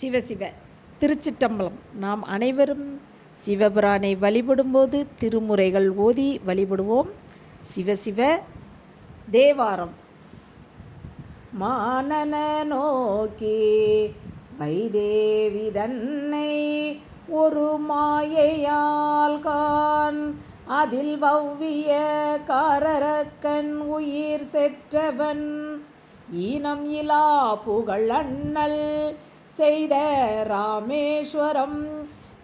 சிவசிவ திருச்சிட்டம்பலம். நாம் அனைவரும் சிவபிரானை வழிபடும்போது திருமுறைகள் ஓதி வழிபடுவோம். சிவசிவ தேவாரம். மானன நோக்கி வைதேவி தன்னை ஒரு மாயையால் கான் அதில் வவ்விய காரரக்கன் உயிர் செற்றவன். ஈனம் இலா புகழ் அண்ணல் செய்த ராமேஸ்வரம்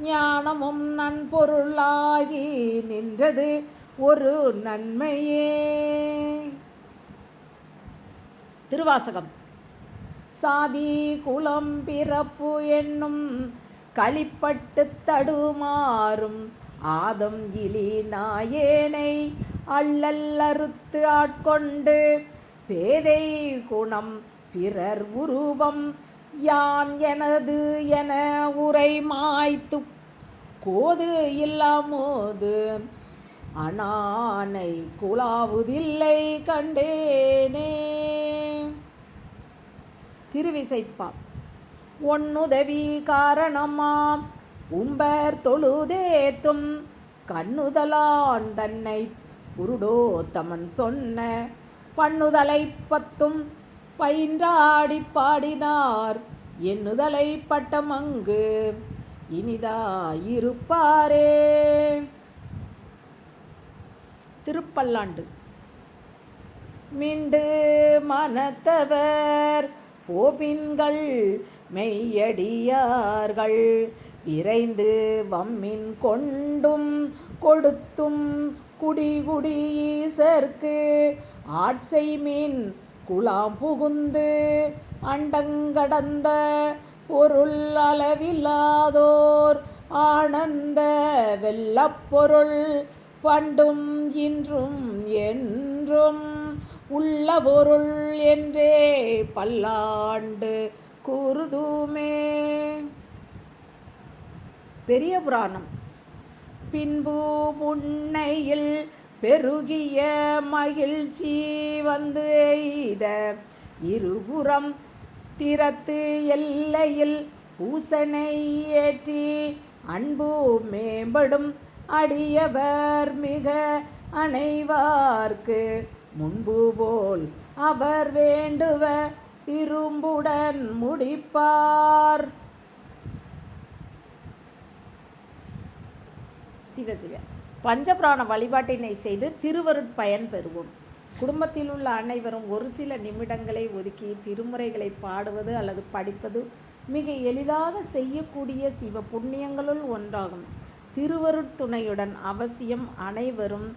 ஞானமும் நன்பொருளாகி நின்றது ஒரு நன்மையே. திருவாசகம். சாதி குலம் பிறப்பு என்னும் களிப்பட்டு தடுமாறும் ஆதம் இலி நாயேனை அள்ளல் அறுத்து ஆட்கொண்டு பேதை குணம் பிறர் உருவம் யான் எனது என உரை மாய்த்து கோது இல்லாமோது. அனானை குழாவுதில்லை கண்டேனே. திருவிசைப்பா ஒன்னுதவி காரணமாம். உம்பர் தொழுதேத்தும் கண்ணுதலான் தன்னை புருடோத்தமன் சொன்ன பண்ணுதலை பத்தும் பயின்றாடி பாடினார். எண்ணுதலை பட்டமங்கு இனிதாயிருப்பாரே. திருப்பல்லாண்டு. மிண்டு மனத்தவர் போபின்கள் மெய்யடியார்கள். விரைந்து வம்மின் கொண்டும் கொடுத்தும் குடிகுடி ஈசர்க்கு மீன் குலாம் புகுந்து அண்டங்கடந்த பொருள் அளவில்லாதோர் ஆனந்த வெள்ளப்பொருள் பண்டும் இன்றும் என்றும் உள்ள பொருள் என்றே பல்லாண்டு கூறுதுமே பெரிய புராணம். பின்பு முன்னையில் பெருகிய மகிழ்ச்சி வந்து எய்த. இருபுறம் திறத்து எல்லையில் பூசனை ஏற்றி அன்பு மேம்படும் அடியவர் மிக அனைவார்க்கு முன்பு போல் அவர் வேண்டுவ இரும்புடன் முடிப்பார். சிவ சிவ பஞ்சபிராண வழிபாட்டினை செய்து திருவருட்பயன் பெறுவோம். குடும்பத்தில் உள்ள அனைவரும் ஒரு சில நிமிடங்களை ஒதுக்கி திருமுறைகளை பாடுவது அல்லது படிப்பது மிக எளிதாக செய்யக்கூடிய சிவ புண்ணியங்களுள் ஒன்றாகும். திருவருட்துணையுடன் அவசியம் அனைவரும்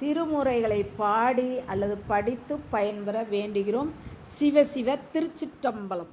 திருமுறைகளை பாடி அல்லது படித்து பயன்பெற வேண்டுகிறோம். சிவ சிவ திருச்சிற்றம்பலம்.